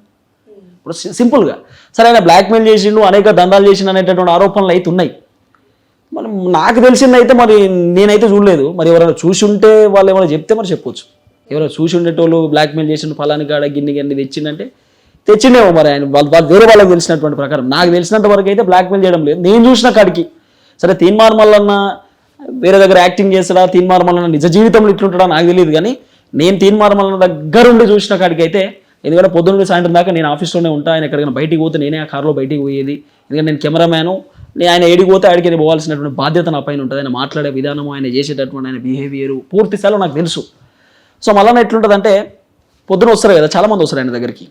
ఇప్పుడు సింపుల్గా సరే ఆయన బ్లాక్ మెయిల్ చేసిండు అనేక దందాలు చేసిండు అనేటటువంటి ఆరోపణలు అయితే ఉన్నాయి. మరి నాకు తెలిసింది అయితే మరి నేనైతే చూడలేదు. మరి ఎవరైనా చూసి ఉంటే వాళ్ళు ఏమైనా చెప్తే మరి చెప్పొచ్చు. ఎవరైనా చూసి ఉండేటోళ్ళు బ్లాక్ మెయిల్ చేసిండు ఫలాని కాడ గిన్ని గిన్ని తెచ్చిండంటే తెచ్చిండేమో మరి ఆయన. వాళ్ళు వాళ్ళు వేరే వాళ్ళకి తెలిసినటువంటి ప్రకారం. నాకు తెలిసినంత వరకు అయితే బ్లాక్ మెయిల్ చేయడం లేదు. నేను చూసిన కాడికి. సరే తీన్మార్ మల్లన్న వేరే దగ్గర యాక్టింగ్ చేస్తాడా తీన్మారమల్లన్న నిజ జీవితంలో ఇట్లుంటాడా నాకు తెలియదు కానీ నేను తీన్మారమల్లన్న దగ్గరుండి చూసిన కాడికి అయితే ఎందుకంటే పొద్దున్న సాయంత్రం దాకా నేను ఆఫీస్లోనే ఉంటా ఆయన ఎక్కడికైనా బయటికి పోతే నేనే ఆ కార్లో బయటికి పోయేది. ఎందుకంటే నేను కెమెరామ్యాను నేను ఆయన ఏడికి పోతే ఆడికి పోవాల్సినటువంటి బాధ్యత నా పైన ఉంటుంది. ఆయన మాట్లాడే విధానం ఆయన చేసేటటువంటి ఆయన బిహేవియర్ పూర్తి స్థాయిలో నాకు తెలుసు. సో మళ్ళీ ఎట్లుంటుందంటే పొద్దున వస్తారు కదా చాలామంది వస్తారు ఆయన దగ్గరికి.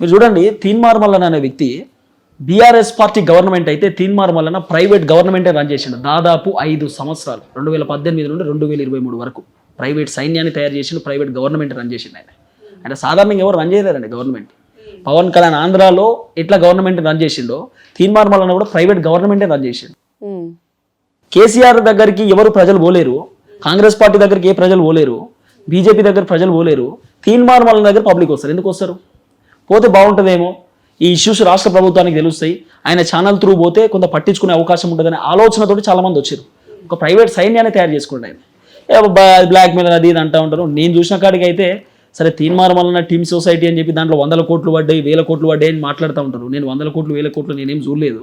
మీరు చూడండి తీన్మార్మల్లన్ అనే వ్యక్తి బీఆర్ఎస్ పార్టీ గవర్నమెంట్ అయితే తీన్మార్ మల్లన ప్రైవేట్ గవర్నమెంటే రన్ చేసిండు. దాదాపు ఐదు సంవత్సరాలు. రెండు వేల పద్దెనిమిది నుండి రెండు వేల ఇరవై మూడు వరకు ప్రైవేట్ సైన్యాన్ని తయారు చేసిండు ప్రైవేట్ గవర్నమెంట్ రన్ చేసిండు ఆయన. ఆయన సాధారణంగా ఎవరు రన్ చేయలేరండి గవర్నమెంట్. పవన్ కళ్యాణ్ ఆంధ్రాలో ఎట్లా గవర్నమెంట్ రన్ చేసిండో తీన్మార్ మల్లన కూడా ప్రైవేట్ గవర్నమెంటే రన్ చేసిండు. కేసీఆర్ దగ్గరికి ఎవరు ప్రజలు పోలేరు కాంగ్రెస్ పార్టీ దగ్గరికి ఏ ప్రజలు పోలేరు బీజేపీ దగ్గర ప్రజలు పోలేరు తీన్మార్ వాళ్ళ దగ్గర పబ్లిక్ వస్తారు. ఎందుకు వస్తారు? పోతే బాగుంటుందేమో? ఈ ఇష్యూస్ రాష్ట్ర ప్రభుత్వానికి తెలుస్తాయి. ఆయన ఛానల్ త్రూ పోతే కొంత పట్టించుకునే అవకాశం ఉంటుందనే ఆలోచనతోటి చాలామంది వచ్చారు. ఒక ప్రైవేట్ సైన్యాన్ని తయారు చేసుకుంటే ఆయన బ్లాక్ మెయిల్ అది ఇది అంటూ ఉంటారు. నేను చూసిన కాడికి అయితే సరే తీన్మార్ వలన టీమ్ సొసైటీ అని చెప్పి దాంట్లో వందల కోట్లు పడ్డాయి వేల కోట్లు పడ్డాయి అని మాట్లాడుతూ ఉంటారు. నేను వందల కోట్లు వేల కోట్లు నేనేం చూడలేదు.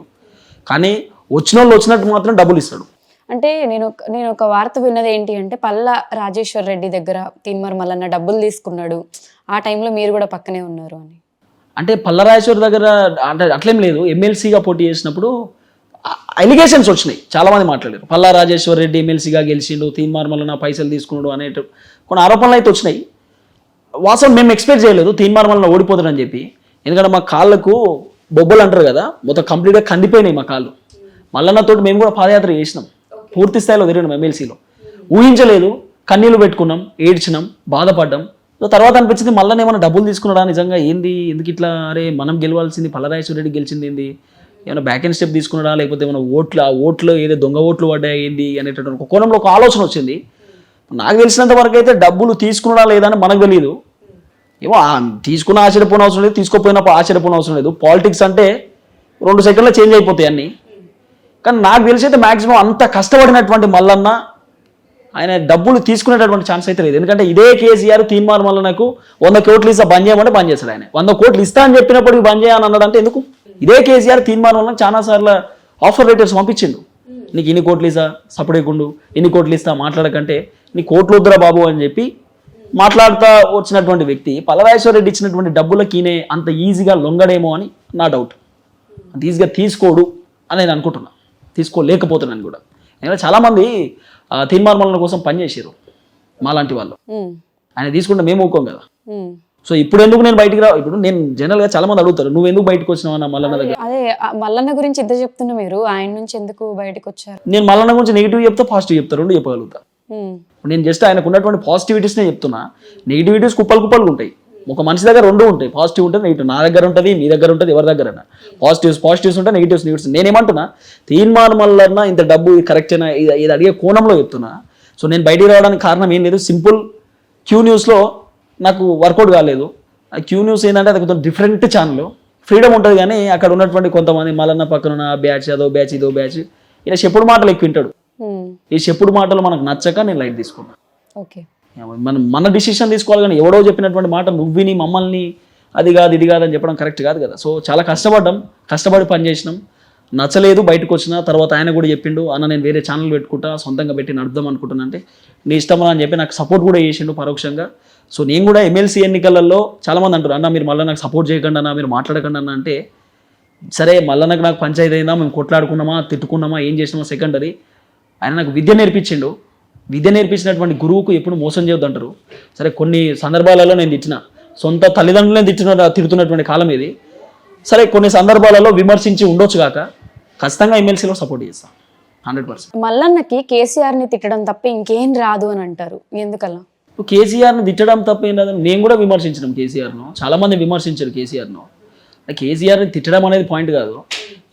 కానీ వచ్చిన వాళ్ళు వచ్చినట్టు మాత్రం డబ్బులు ఇస్తాడు. అంటే నేను నేను ఒక వార్త విన్నది ఏంటి అంటే పల్ల రాజేశ్వర్ రెడ్డి దగ్గర తీన్మార్ మల్లన్న డబ్బులు తీసుకున్నాడు. ఆ టైంలో మీరు కూడా పక్కనే ఉన్నారు అని. అంటే పల్లరాజేశ్వర్ దగ్గర అంటే అట్లేం లేదు. ఎమ్మెల్సీగా పోటీ చేసినప్పుడు ఎలిగేషన్స్ వచ్చినాయి. చాలామంది మాట్లాడారు. పల్లా రాజేశ్వర్ రెడ్డి ఎమ్మెల్సీగా గెలిచిండు తీన్మార్ నా పైసలు తీసుకున్నాడు అనే కొన్ని ఆరోపణలు అయితే వచ్చినాయి. వాస్తవం మేము ఎక్స్పెక్ట్ చేయలేదు తీన్మార్ మల్లన ఓడిపోతాడని చెప్పి. ఎందుకంటే మా కాళ్ళకు బొబ్బలు అంటారు కదా మొత్తం కంప్లీట్గా కందిపోయినాయి మా కాళ్ళు. మల్లన్నతోటి మేము కూడా పాదయాత్ర చేసినాం. పూర్తి స్థాయిలో తిరిగినాం ఎమ్మెల్సీలో. ఊహించలేదు కన్నీళ్ళు పెట్టుకున్నాం ఏడ్చినాం బాధపడ్డాం. సో తర్వాత అనిపించింది మళ్ళీ ఏమైనా డబ్బులు తీసుకున్నాడా నిజంగా? ఏంది? ఎందుకు ఇట్లా? అరే మనం గెలవాల్సింది పల్లరాజేశ్వర రెడ్డి గెలిచింది ఏంది? ఏమైనా బ్యాక్ అండ్ స్టెప్ తీసుకున్నాడా? లేకపోతే ఏమైనా ఓట్లు ఆ ఓట్లు ఏదో దొంగ ఓట్లు పడ్డాయి ఏంది? అనేటటువంటి ఒక కోణంలో ఒక ఆలోచన వచ్చింది. నాకు తెలిసినంత వరకు అయితే డబ్బులు తీసుకున్నాడా లేదా అని మనకు తెలియదు ఏమో తీసుకున్న ఆశ్చర్యపోయిన అవసరం లేదు తీసుకోపోయినప్పుడు ఆశ్చర్యపోయిన అవసరం లేదు. పాలిటిక్స్ అంటే రెండు సెకండ్లో చేంజ్ అయిపోతాయి అన్నీ. కానీ నాకు తెలిసి అయితే మాక్సిమం అంత కష్టపడినటువంటి మల్లన్న ఆయన డబ్బులు తీసుకునేటటువంటి ఛాన్స్ అయితే లేదు. ఎందుకంటే ఇదే కేసీఆర్ వల్ల నాకు వంద కోట్లు ఇస్తా బంద్ చేయమంటే బంద్ చేశాడు ఆయన. వంద కోట్లు ఇస్తా అని చెప్పినప్పటికీ బంద్ చేయని అన్నాడు అంటే ఎందుకు? ఇదే కేసీఆర్ తీర్మానం వల్ల చాలా సార్లు ఆఫర్ లెటర్స్ పంపించిండు. నీకు ఇన్ని కోట్లు ఇస్తా సపడేకుండు ఇన్ని కోట్లు ఇస్తా మాట్లాడకంటే నీ కోట్లు వద్దురా బాబు అని చెప్పి మాట్లాడుతూ వచ్చినటువంటి వ్యక్తి పలరాజేశ్వర రెడ్డి ఇచ్చినటువంటి డబ్బులకి అంత ఈజీగా లొంగడేమో అని నా డౌట్ అంత ఈజీగా తీసుకోడు అని నేను అనుకుంటున్నా. తీసుకోలేకపోతున్నాను కూడా. ఎందుకంటే చాలామంది ఆ, తీర్మార్మల కోసం పనిచేసారు మాలాంటి వాళ్ళు. ఆయన తీసుకుంటే మేము ఊకోం కదా. సో ఇప్పుడు ఎందుకు నేను బయటికి రా ఇప్పుడు నేను జనరల్గా చాలా మంది అడుగుతారు నువ్వు ఎందుకు బయటకు వచ్చినావు మల్లన్న దగ్గర? అదే మల్లన్న గురించి ఇంత చెప్తున్నా మీరు ఆయన నుంచి ఎందుకు బయటకు వచ్చారు? నేను మల్లన్న గురించి నెగిటివ్ చెప్తా పాజిటివ్ చెప్తా రెండు చెప్పగలుగుతా. నేను జస్ట్ ఆయనకు ఉన్నటువంటి పాజిటివిటీస్నే చెప్తున్నా. నెగిటివిటీస్ కుప్పలు కుప్పలు ఉంటాయి. ఒక మనిషి దగ్గర రెండు ఉంటాయి. పాజిటివ్ ఉంటుంది నెగిటివ్ నా దగ్గర ఉంటుంది మీ దగ్గర ఉంటుంది ఎవరి దగ్గర పాజిటివ్స్ పాజిటివ్స్ ఉంటాయి నెగిటివ్స్ నెగిటివ్స్ నేనేమంటున్నా తీర్మానం వల్ల ఇంత డబ్బు కరెక్ట్ అయినా ఇది అడిగే కోణంలో చెప్తున్నా. సో నేను బయటికి రావడానికి కారణం ఏం లేదు. సింపుల్ క్యూ న్యూస్లో నాకు వర్కౌట్ కాలేదు. ఆ క్యూ న్యూస్ ఏంటంటే అది కొంచెం డిఫరెంట్ ఛానల్ ఫ్రీడమ్ ఉంటుంది కానీ అక్కడ ఉన్నటువంటి కొంతమంది మలన్న పక్కన బ్యాచ్ అదో బ్యాచ్ ఇదో బ్యాచ్ ఇలా చెప్పుడు మాటలు ఎక్కువ వింటాడు. ఉమ్, ఈ చెప్పుడు మాటలు మనకు నచ్చక నేను లైట్ తీసుకున్నాను ఓకే మనం మన డిసిషన్ తీసుకోవాలి కానీ ఎవడో చెప్పినటువంటి మాట నువ్వు విని మమ్మల్ని అది కాదు ఇది కాదు అని చెప్పడం కరెక్ట్ కాదు కదా. సో చాలా కష్టపడ్డాం కష్టపడి పని చేసినాం. నచ్చలేదు బయటకు వచ్చిన తర్వాత ఆయన కూడా చెప్పిండు అన్న నేను వేరే ఛానల్ పెట్టుకుంటా సొంతంగా పెట్టి నడుద్దాం అనుకుంటున్నా అంటే నీ ఇష్టమా అని చెప్పి నాకు సపోర్ట్ కూడా చేసిండు పరోక్షంగా. సో నేను కూడా ఎమ్మెల్సీ ఎన్నికలలో చాలామంది అంటారు అన్న మీరు మళ్ళీ నాకు సపోర్ట్ చేయకండి అన్న మీరు మాట్లాడకండి అన్న అంటే సరే మళ్ళీ నాకు నాకు పంచాయతీ అయిందా మేము కొట్లాడుకున్నామా తిట్టుకున్నామా ఏం చేసినామా సెకండరీ ఆయన నాకు విద్య నేర్పించిండు. విద్య నేర్పించినటువంటి గురువుకు ఎప్పుడు మోసం చేయొద్దు అంటారు సరే కొన్ని సందర్భాలలో నేను తిట్టిన. సొంత తల్లిదండ్రులనే తిట్టిన తిడుతున్నటువంటి కాలం ఇది. సరే కొన్ని సందర్భాలలో విమర్శించి ఉండొచ్చు కాక ఖచ్చితంగా ఎమ్మెల్సీలో సపోర్ట్ చేస్తాను హండ్రెడ్ పర్సెంట్. మల్లన్నకి కేసీఆర్ని తిట్టడం తప్ప ఇంకేం రాదు అని అంటారు. ఎందుకలా? ఇప్పుడు కేసీఆర్ని తిట్టడం తప్ప ఏం లేదని నేను కూడా విమర్శించడం కేసీఆర్ను. చాలామంది విమర్శించారు కేసీఆర్ను. కేసీఆర్ని తిట్టడం అనేది పాయింట్ కాదు.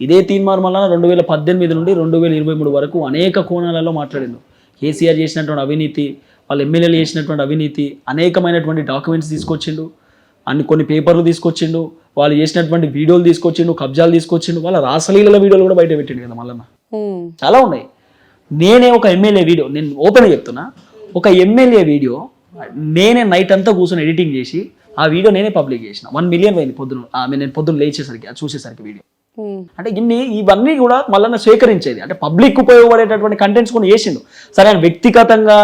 ఇదే తీర్మానం వలన రెండు వేల పద్దెనిమిది నుండి రెండు వేల ఇరవై మూడు వరకు అనేక కోణాలలో మాట్లాడిండు. కేసీఆర్ చేసినటువంటి అవినీతి వాళ్ళ ఎమ్మెల్యేలు చేసినటువంటి అవినీతి అనేకమైనటువంటి డాక్యుమెంట్స్ తీసుకొచ్చిండు అన్ని కొన్ని పేపర్లు తీసుకొచ్చిండు వాళ్ళు చేసినటువంటి వీడియోలు తీసుకొచ్చిండు కబ్జాలు తీసుకొచ్చిండు వాళ్ళ రాసలీల వీడియోలు కూడా బయట పెట్టిండు కదా మళ్ళీ చాలా ఉన్నాయి. నేనే ఒక ఎమ్మెల్యే వీడియో నేను ఓపెన్గా చెప్తున్నా ఒక ఎమ్మెల్యే వీడియో నేనే నైట్ అంతా కూర్చొని ఎడిటింగ్ చేసి ఆ వీడియో నేనే పబ్లిక్ చేసిన. వన్ మిలియన్ పోయింది పొద్దున నేను పొద్దున్న లేచేసరికి అది చూసేసరికి వీడియో. అంటే ఇన్ని ఇవన్నీ కూడా మళ్ళీ స్వీకరించేది. అంటే పబ్లిక్ ఉపయోగపడేటటువంటి కంటెంట్స్ కొన్ని చేసిండు సరే ఆయన వ్యక్తిగతంగా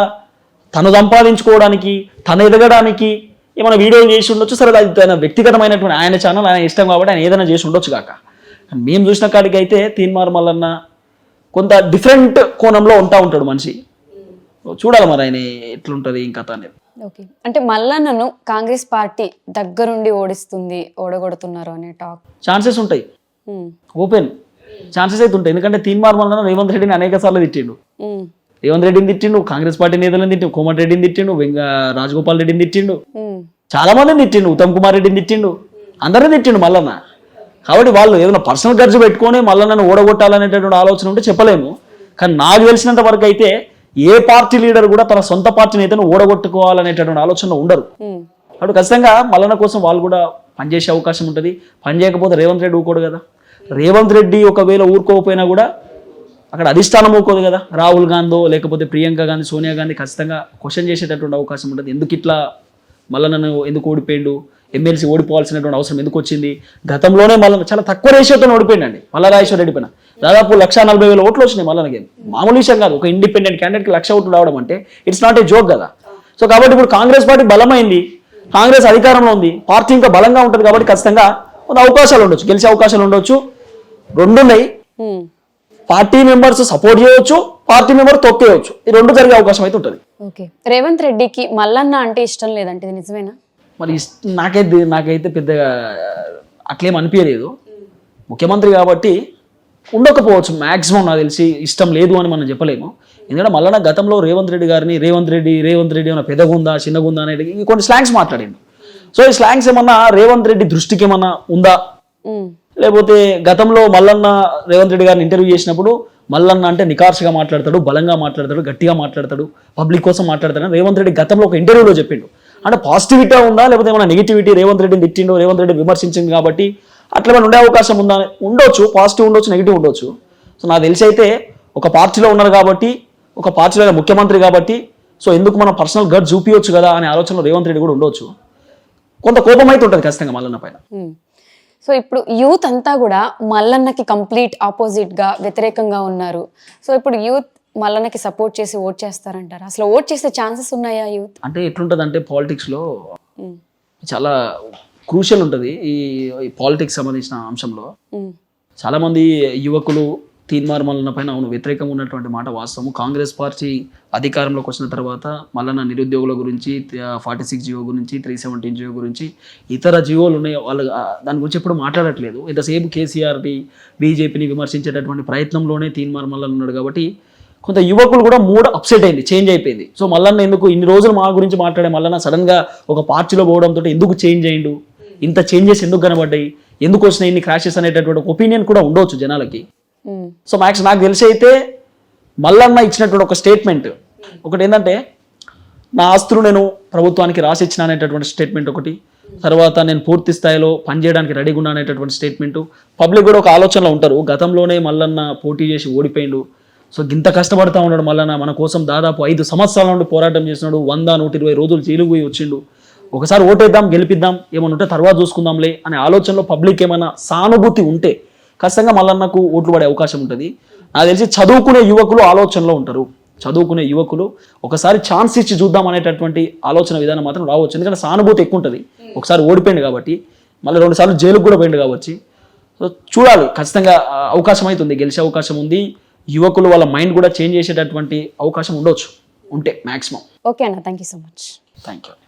తను సంపాదించుకోవడానికి తను ఎదగడానికి ఏమైనా వీడియోలు చేసి ఉండొచ్చు. సరే అది తన వ్యక్తిగతమైనటువంటి ఆయన ఛానల్ ఆయన ఇష్టం కాబట్టి ఆయన ఏదైనా చేసి ఉండొచ్చు కాక. మేము చూసిన కాడికి అయితే తీన్మార్ మల్లన్న కొంత డిఫరెంట్ కోణంలో ఉంటా ఉంటాడు మనిషి. చూడాలి మరి ఆయన ఎట్లుంటుంది ఇంకా అనేది. ఓకే. అంటే మల్లన్నను కాంగ్రెస్ పార్టీ దగ్గరుండి ఓడిస్తుంది ఓడగొడుతున్నారు అనే టాక్. ఛాన్సెస్ ఉంటాయి. ఓపెన్ ఛాన్సెస్ అయితే ఉంటాయి. ఎందుకంటే తీన్మార్ మల్లన్న రేవంత్ రెడ్డిని అనేక సార్లు తిట్టిండు. రేవంత్ రెడ్డిని తిట్టిండు కాంగ్రెస్ పార్టీ నేతలను తిట్టిండు కోమటి రెడ్డిని తిట్టిండు రాజగోపాల్ రెడ్డిని తిట్టిండు. ఉమ్, చాలా మందిని తిట్టిండు. ఉత్తమ్ కుమార్ రెడ్డిని తిట్టిండు. అందరిని తిట్టిండు మల్లన్న. కాబట్టి వాళ్ళు ఏదైనా పర్సనల్ ఖర్చు పెట్టుకొని మల్లన్నను ఓడగొట్టాలనేటటువంటి ఆలోచన ఉంటే చెప్పలేము. కానీ నాకు తెలిసినంత వరకు అయితే ఏ పార్టీ లీడర్ కూడా తన సొంత పార్టీ నేతను ఓడగొట్టుకోవాలనేటటువంటి ఆలోచనలో ఉండరు. కాబట్టి ఖచ్చితంగా మల్లన్న కోసం వాళ్ళు కూడా పనిచేసే అవకాశం ఉంటుంది. పని చేయకపోతే రేవంత్ రెడ్డి ఊరుకోడు కదా. రేవంత్ రెడ్డి ఒకవేళ ఊరుకోకపోయినా కూడా అక్కడ అధిష్టానం ఊరుకోదు కదా. రాహుల్ గాంధీ లేకపోతే ప్రియాంక గాంధీ సోనియా గాంధీ ఖచ్చితంగా క్వశ్చన్ చేసేటటువంటి అవకాశం ఉంటుంది. ఎందుకు ఇట్లా మళ్ళీ నన్ను ఎందుకు ఓడిపోయిండు? ఎమ్మెల్సీ ఓడిపోవాల్సినటువంటి అవసరం ఎందుకు వచ్చింది? గతంలోనే మళ్ళీ చాలా తక్కువ రేషియోతో ఓడిపోయిందండి మల్లారాజేశ్వర రెడ్డి పైన దాదాపు లక్ష నలభై వేల ఓట్లు వచ్చినాయి మళ్ళీ మామూలు విషయం కాదు. ఒక ఇండిపెండెంట్ క్యాండిడేట్కి లక్ష ఓట్లు రావడం అంటే ఇట్స్ నాట్ ఏ జోక్ కదా. సో కాబట్టి ఇప్పుడు కాంగ్రెస్ పార్టీ బలమైంది. కాంగ్రెస్ అధికారంలో ఉంది. పార్టీ ఇంకా బలంగా ఉంటుంది కాబట్టి ఖచ్చితంగా కొంత అవకాశాలు ఉండొచ్చు. గెలిచే అవకాశాలు ఉండొచ్చు. రెండు ఉన్నాయి ఉమ్. పార్టీ మెంబర్స్ సపోర్ట్ చేయవచ్చు పార్టీ మెంబర్ తొక్కేయచ్చు ఈ రెండు జరిగే అవకాశం అయితే ఉంటుంది. ఓకే. రేవంత్ రెడ్డికి మల్లన్న అంటే ఇష్టం లేదంటే ఇది నిజమేనా? మరి నాకైతే నాకైతే పెద్దగా అట్లేం అనిపించలేదు ముఖ్యమంత్రి కాబట్టి ఉండకపోవచ్చు. మ్యాక్సిమం నాకు తెలిసి ఇష్టం లేదు అని మనం చెప్పలేము. ఎందుకంటే మళ్ళీ గతంలో రేవంత్ రెడ్డి గారిని రేవంత్ రెడ్డి రేవంత్ రెడ్డి ఏమైనా పెద్దగుందా చిన్నగుందా అనేది కొన్ని స్లాంగ్స్ మాట్లాడిండు. సో ఈ స్లాంగ్స్ ఏమన్నా రేవంత్ రెడ్డి దృష్టికి ఏమన్నా ఉందా? లేకపోతే గతంలో మల్లన్న రేవంత్ రెడ్డి గారిని ఇంటర్వ్యూ చేసినప్పుడు మల్లన్న అంటే నికార్షగా మాట్లాడతాడు బలంగా మాట్లాడతాడు గట్టిగా మాట్లాడతాడు పబ్లిక్ కోసం మాట్లాడతాడు రేవంత్ రెడ్డి గతంలో ఒక ఇంటర్వ్యూలో చెప్పిండు. అంటే పాజిటివిటీ ఉందా లేకపోతే ఏమైనా నెగిటివిటీ రేవంత్ రెడ్డిని తిట్టిండు రేవంత్ రెడ్డి విమర్శించింది కాబట్టి అట్లా ఏమైనా ఉండే అవకాశం ఉందా? ఉండొచ్చు పాజిటివ్ ఉండొచ్చు నెగిటివ్ ఉండొచ్చు. సో నాకు తెలిసి అయితే ఒక పార్టీలో ఉన్నారు కాబట్టి ఒక పార్టీలో ముఖ్యమంత్రి కాబట్టి సో ఎందుకు మనం పర్సనల్ గడ్ చూపించవచ్చు కదా అనే ఆలోచనలో రేవంత్ రెడ్డి కూడా ఉండొచ్చు. కొంత కోపం అయితే ఉంటుంది ఖచ్చితంగా మల్లన్న పైన. సో ఇప్పుడు యూత్ అంతా కూడా మల్లన్నకి కంప్లీట్ ఆపోజిట్గా వ్యతిరేకంగా ఉన్నారు. సో ఇప్పుడు యూత్ మల్లన్నకి సపోర్ట్ చేసి ఓట్ చేస్తారంటారు? అసలు ఓట్ చేసే ఛాన్సెస్ ఉన్నాయా యూత్? అంటే ఎట్లుంటుంది అంటే పాలిటిక్స్లో చాలా క్రూషియల్ ఉంటుంది ఈ పాలిటిక్స్ సంబంధించిన అంశంలో. చాలామంది యువకులు తీన్మార్ మల్లన్న పైన అవును వ్యతిరేకంగా ఉన్నటువంటి మాట వాస్తవము. కాంగ్రెస్ పార్టీ అధికారంలోకి వచ్చిన తర్వాత మల్లన్న నిరుద్యోగుల గురించి ఫార్టీ సిక్స్ జియో గురించి త్రీ సెవెంటీన్ జియో గురించి ఇతర జియోలు ఉన్నాయి. వాళ్ళు దాని గురించి ఎప్పుడు మాట్లాడట్లేదు. ఇంతసేపు కేసీఆర్ని బీజేపీని విమర్శించేటటువంటి ప్రయత్నంలోనే తీన్మార్ మల్లన్న ఉన్నాడు కాబట్టి కొంత యువకులు కూడా మూడ్ అప్సెట్ అయింది చేంజ్ అయిపోయింది. సో మల్లన్న ఎందుకు ఇన్ని రోజులు మా గురించి మాట్లాడే మల్లన్న సడన్గా ఒక పార్టీలో పోవడంతో ఎందుకు చేంజ్ అయ్యిండు ఇంత చేంజెస్ ఎందుకు కనబడ్డాయి? ఎందుకు వచ్చినాయి ఇన్ని క్రాషెస్ అనేటటువంటి ఒపీనియన్ కూడా ఉండవచ్చు జనాలకి. సో మ్యాక్స్ నాకు తెలిసి అయితే మల్లన్న ఇచ్చినటువంటి ఒక స్టేట్మెంట్ ఒకటి ఏంటంటే నా ఆస్తులు నేను ప్రభుత్వానికి రాసి ఇచ్చిన అనేటటువంటి స్టేట్మెంట్ ఒకటి. తర్వాత నేను పూర్తి స్థాయిలో పనిచేయడానికి రెడీగా ఉన్నా అనేటటువంటి స్టేట్మెంట్ పబ్లిక్ కూడా ఒక ఆలోచనలో ఉంటారు గతంలోనే మల్లన్న పోటీ చేసి ఓడిపోయిండు. సో ఇంత కష్టపడతా ఉన్నాడు మల్లన్న మన కోసం దాదాపు ఐదు సంవత్సరాల నుండి పోరాటం చేసినాడు వంద నూట ఇరవై రోజులు జైలుకు పోయి వచ్చిండు. ఒకసారి ఓటేద్దాం గెలిపిద్దాం ఏమైనా ఉంటే తర్వాత చూసుకుందాంలే అనే ఆలోచనలో పబ్లిక్ ఏమైనా సానుభూతి ఉంటే ఖచ్చితంగా మల్లన్నకు ఓట్లు పడే అవకాశం ఉంటుంది. నాకు తెలిసి చదువుకునే యువకులు ఆలోచనలో ఉంటారు. చదువుకునే యువకులు ఒకసారి ఛాన్స్ ఇచ్చి చూద్దాం అనేటటువంటి ఆలోచన విధానం మాత్రం రావచ్చు. ఎందుకంటే సానుభూతి ఎక్కువ ఉంటుంది. ఒకసారి ఓడిపోయింది కాబట్టి మళ్ళీ రెండు సార్లు జైలుకు కూడా పోయింది కాబట్టి. సో చూడాలి. ఖచ్చితంగా అవకాశం అవుతుంది గెలిచే అవకాశం ఉంది. యువకులు వాళ్ళ మైండ్ కూడా చేంజ్ చేసేటటువంటి అవకాశం ఉండొచ్చు. ఉంటే మ్యాక్సిమం ఓకే అన్న. Thank you so much. Thank you